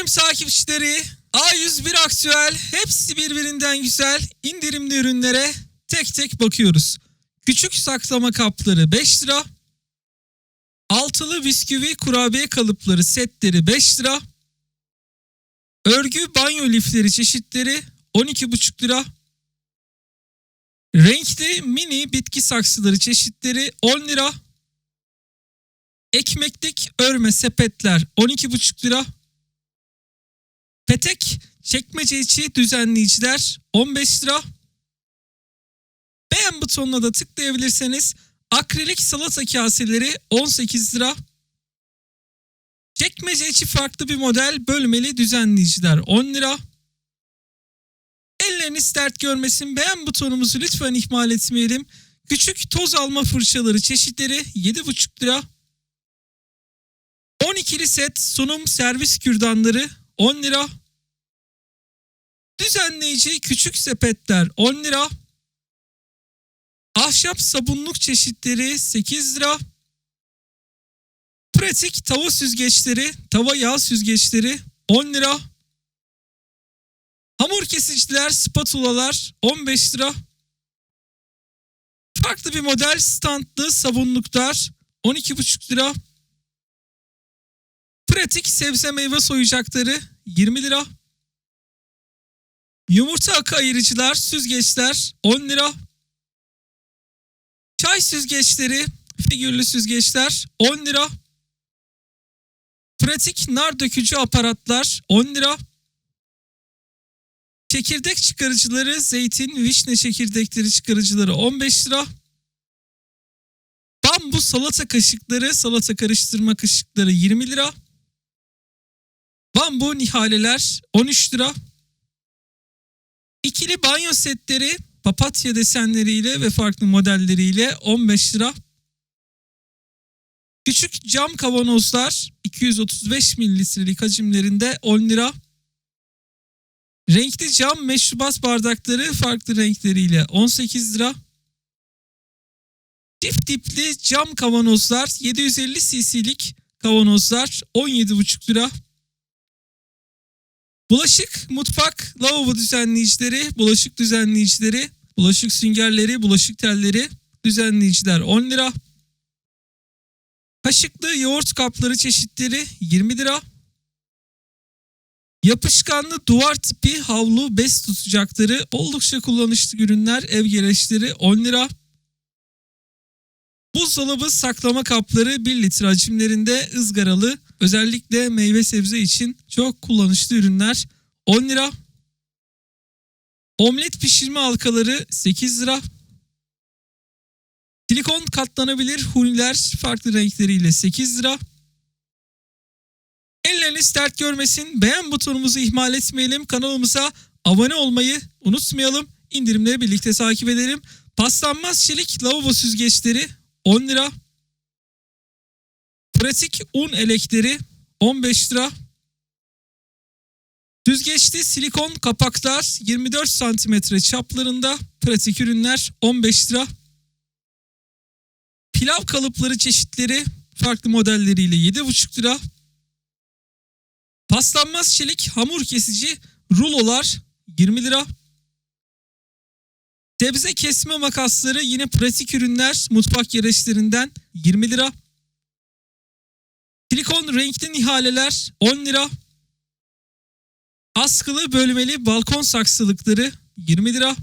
İndirim takipçileri A101 aktüel hepsi birbirinden güzel indirimli ürünlere tek tek bakıyoruz. Küçük saklama kapları 5 lira. Altılı bisküvi kurabiye kalıpları setleri 5 lira. Örgü banyo lifleri çeşitleri 12,5 lira. Renkli mini bitki saksıları çeşitleri 10 lira. Ekmeklik örme sepetler 12,5 lira. Petek çekmece içi düzenleyiciler 15 lira. Beğen butonuna da tıklayabilirseniz akrilik salata kaseleri 18 lira. Çekmece içi farklı bir model bölmeli düzenleyiciler 10 lira. Elleriniz dert görmesin beğen butonumuzu lütfen ihmal etmeyelim. Küçük toz alma fırçaları çeşitleri 7,5 lira. 12'li set sunum servis kürdanları 10 lira. Düzenleyici küçük sepetler 10 lira. Ahşap sabunluk çeşitleri 8 lira. Pratik tava süzgeçleri, tava yağ süzgeçleri 10 lira. Hamur kesiciler, spatulalar 15 lira. Farklı bir model standlı sabunluklar 12,5 lira. Pratik sebze meyve soyacakları 20 lira. Yumurta akı ayırıcılar, süzgeçler 10 lira. Çay süzgeçleri, figürlü süzgeçler 10 lira. Pratik nar dökücü aparatlar 10 lira. Çekirdek çıkarıcıları, zeytin, vişne çekirdekleri çıkarıcıları 15 lira. Bambu salata kaşıkları, salata karıştırma kaşıkları 20 lira. Bambu nihaleler 13 lira. İkili banyo setleri papatya desenleriyle ve farklı modelleriyle 15 lira. Küçük cam kavanozlar 235 mililitrelik hacimlerinde 10 lira. Renkli cam meşrubat bardakları farklı renkleriyle 18 lira. Çift tipli cam kavanozlar 750 cc'lik kavanozlar 17,5 lira. Bulaşık, mutfak, lavabo düzenleyicileri, bulaşık düzenleyicileri, bulaşık süngerleri, bulaşık telleri, düzenleyiciler 10 lira. Kaşıklı yoğurt kapları çeşitleri 20 lira. Yapışkanlı duvar tipi havlu bez tutacakları oldukça kullanışlı ürünler ev gereçleri 10 lira. Buzdolabı saklama kapları 1 litre hacimlerinde ızgaralı özellikle meyve sebze için çok kullanışlı ürünler 10 lira. Omlet pişirme halkaları 8 lira. Silikon katlanabilir huniler farklı renkleriyle 8 lira. Elleriniz dert görmesin. Beğen butonumuzu ihmal etmeyelim. Kanalımıza abone olmayı unutmayalım. İndirimleri birlikte takip edelim. Paslanmaz çelik lavabo süzgeçleri 10 lira. Pratik un elekleri 15 lira. Süzgeçli silikon kapaklar 24 santimetre çaplarında. Pratik ürünler 15 lira. Pilav kalıpları çeşitleri farklı modelleriyle 7,5 lira. Paslanmaz çelik hamur kesici rulolar 20 lira. Sebze kesme makasları yine pratik ürünler mutfak gereçlerinden 20 lira. Silikon renkli nihaleler 10 lira. Askılı bölmeli balkon saksılıkları 20 lira.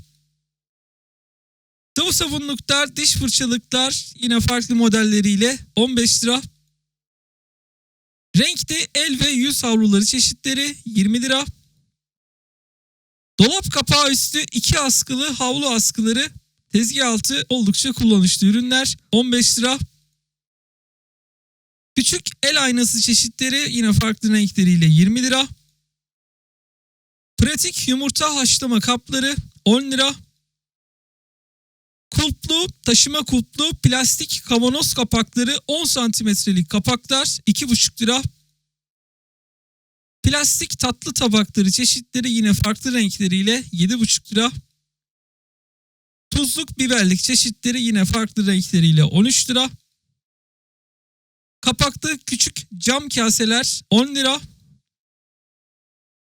Sıvı sabunluklar, diş fırçalıklar yine farklı modelleriyle 15 lira. Renkli el ve yüz havluları çeşitleri 20 lira. Dolap kapağı üstü iki askılı havlu askıları tezgah altı oldukça kullanışlı ürünler 15 lira. Küçük el aynası çeşitleri yine farklı renkleriyle 20 lira. Pratik yumurta haşlama kapları 10 lira. Kulplu, taşıma kulplu plastik kavanoz kapakları 10 santimetrelik kapaklar 2,5 lira. Plastik tatlı tabakları çeşitleri yine farklı renkleriyle 7,5 lira. Tuzluk biberlik çeşitleri yine farklı renkleriyle 13 lira. Kapaklı küçük cam kaseler 10 lira.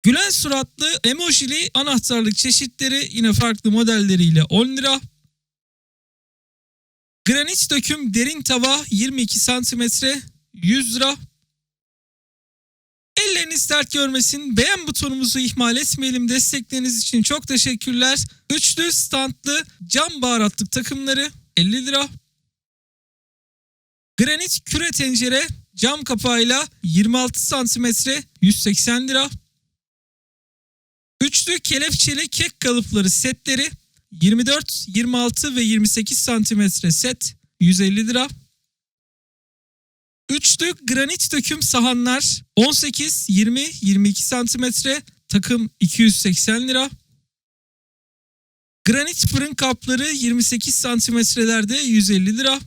Gülen suratlı emojili anahtarlık çeşitleri yine farklı modelleriyle 10 lira. Granit döküm derin tava 22 santimetre 100 lira. Elleriniz dert görmesin. Beğen butonumuzu ihmal etmeyelim. Destekleriniz için çok teşekkürler. Üçlü standlı cam baharatlık takımları 50 lira. Granit küre tencere cam kapağıyla 26 santimetre 180 lira. Üçlü kelepçeli kek kalıpları setleri 24, 26 ve 28 santimetre set 150 lira. Üçlü granit döküm sahanlar 18, 20, 22 santimetre takım 280 lira. Granit fırın kapları 28 santimetrelerde 150 lira.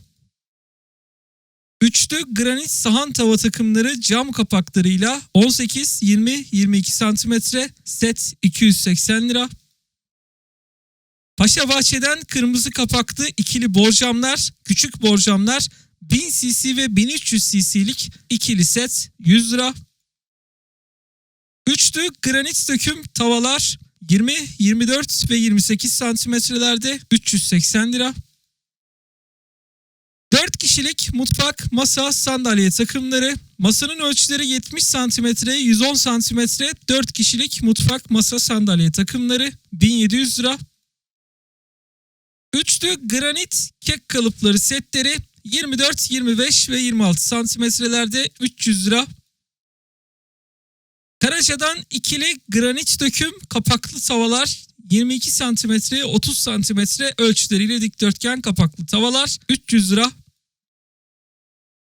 Üçlü granit sahan tava takımları cam kapaklarıyla 18, 20, 22 santimetre set 280 lira. Paşa Bahçe'den kırmızı kapaklı ikili borcamlar, küçük borcamlar 1000 cc ve 1300 cc'lik ikili set 100 lira. Üçlü granit döküm tavalar 20, 24 ve 28 santimetrelerde 380 lira. 4 kişilik mutfak, masa, sandalye takımları. Masanın ölçüleri 70 santimetre, 110 santimetre. 4 kişilik mutfak, masa, sandalye takımları 1700 lira. Üçlü granit kek kalıpları setleri 24, 25 ve 26 santimetrelerde 300 lira. Karaca'dan ikili granit döküm kapaklı tavalar 22 santimetreye 30 santimetre ölçüleriyle dikdörtgen kapaklı tavalar 300 lira.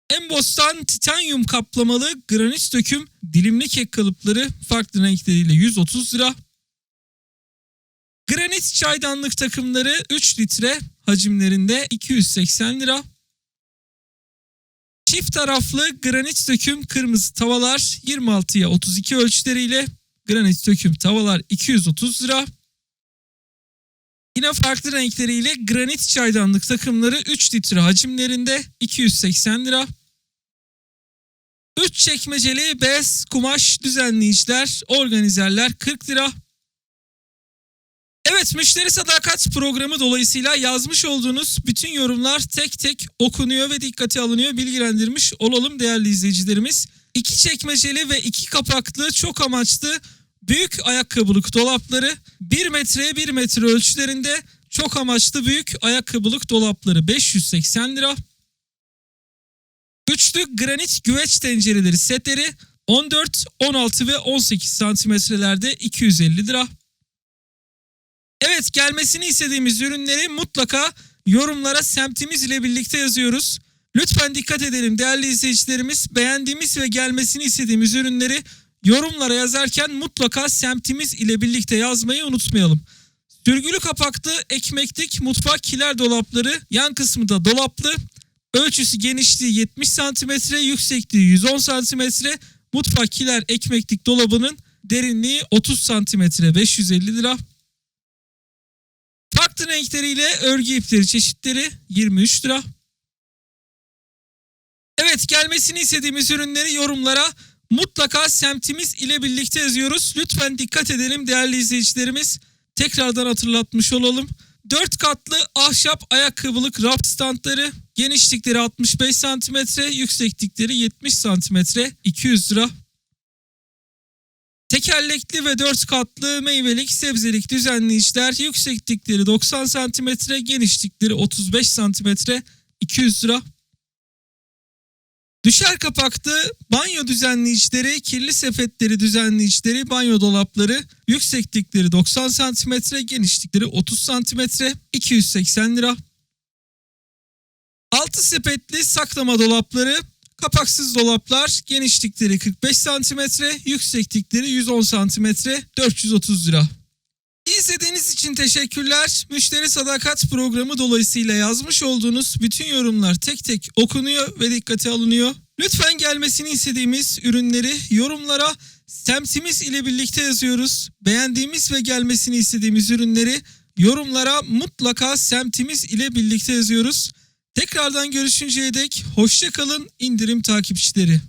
Embos'tan titanyum kaplamalı granit döküm dilimli kek kalıpları farklı renkleriyle 130 lira. Granit çaydanlık takımları 3 litre hacimlerinde 280 lira. Çift taraflı granit döküm kırmızı tavalar 26'ya 32 ölçüleriyle granit döküm tavalar 230 lira. Yine farklı renkleriyle granit çaydanlık takımları 3 litre hacimlerinde 280 lira. 3 çekmeceli bez kumaş düzenleyiciler, organizerler 40 lira. Evet müşteri sadakat programı dolayısıyla yazmış olduğunuz bütün yorumlar tek tek okunuyor ve dikkate alınıyor bilgilendirmiş olalım değerli izleyicilerimiz. İki çekmeceli ve iki kapaklı çok amaçlı büyük ayakkabılık dolapları 1 metreye 1 metre ölçülerinde çok amaçlı büyük ayakkabılık dolapları 580 lira. Üçlü granit güveç tencereleri setleri 14, 16 ve 18 santimetrelerde 250 lira. Evet gelmesini istediğimiz ürünleri mutlaka yorumlara semtimiz ile birlikte yazıyoruz. Lütfen dikkat edelim değerli izleyicilerimiz. Beğendiğimiz ve gelmesini istediğimiz ürünleri yorumlara yazarken mutlaka semtimiz ile birlikte yazmayı unutmayalım. Sürgülü kapaklı ekmeklik mutfak kiler dolapları yan kısmı da dolaplı. Ölçüsü genişliği 70 cm, yüksekliği 110 cm. Mutfak kiler ekmeklik dolabının derinliği 30 cm 550 lira. Farklı renkleriyle örgü ipleri çeşitleri 23 lira. Evet gelmesini istediğimiz ürünleri yorumlara mutlaka semtimiz ile birlikte yazıyoruz. Lütfen dikkat edelim değerli izleyicilerimiz. Tekrardan hatırlatmış olalım. 4 katlı ahşap ayakkabılık raf standları genişlikleri 65 cm, yükseklikleri 70 cm 200 lira. Tekerlekli ve 4 katlı meyvelik sebzelik düzenleyiciler yükseklikleri 90 cm, genişlikleri 35 cm 200 lira. Düşer kapaklı banyo düzenleyicileri, kirli sepetleri düzenleyicileri, banyo dolapları yükseklikleri 90 cm, genişlikleri 30 cm 280 lira. Altı sepetli saklama dolapları Kapaksız dolaplar genişlikleri 45 cm, yükseklikleri 110 cm, 430 lira. İzlediğiniz için teşekkürler. Müşteri sadakat programı dolayısıyla yazmış olduğunuz bütün yorumlar tek tek okunuyor ve dikkate alınıyor. Lütfen gelmesini istediğimiz ürünleri yorumlara semtimiz ile birlikte yazıyoruz. Beğendiğimiz ve gelmesini istediğimiz ürünleri yorumlara mutlaka semtimiz ile birlikte yazıyoruz. Tekrardan görüşünceye dek hoşça kalın indirim takipçileri.